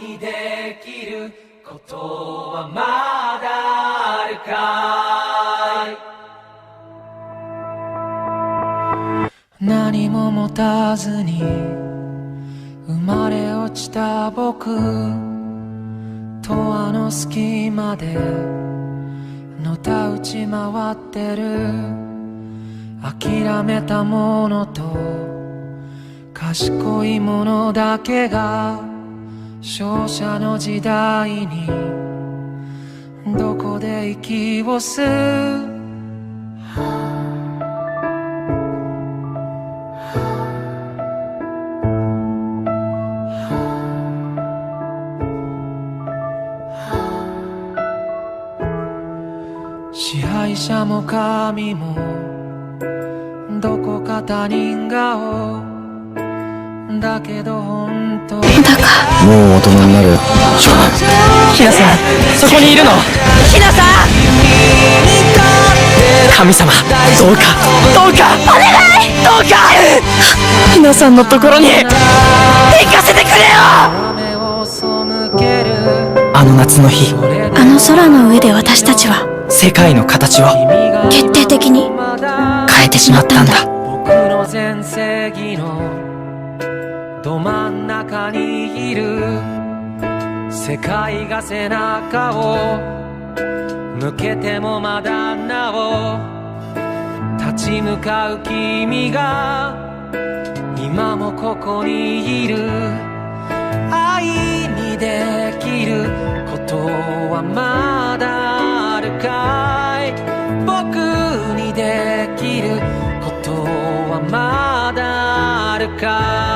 にできることはまだあるかい？何も持たずに生まれ落ちた僕。とあの隙間でのたうち回ってる。諦めたものと賢いものだけが勝者の時代にどこで息を吸う？支配者も神もどこか他人顔。だけど本当もう大人になる少年ひなさん。そこにいるの？ひなさん。神様。どうか。どうか。お願い。どうか。ひなさんのところに。行かせてくれよ。あの夏の日。あの空の上で私たちは。世界の形を。決定的に。変えてしまったんだど真ん中にいる世界が背中を。抜けてもまだなお。立ち向かう君が今もここにいる。愛にできることはまだあるか？にで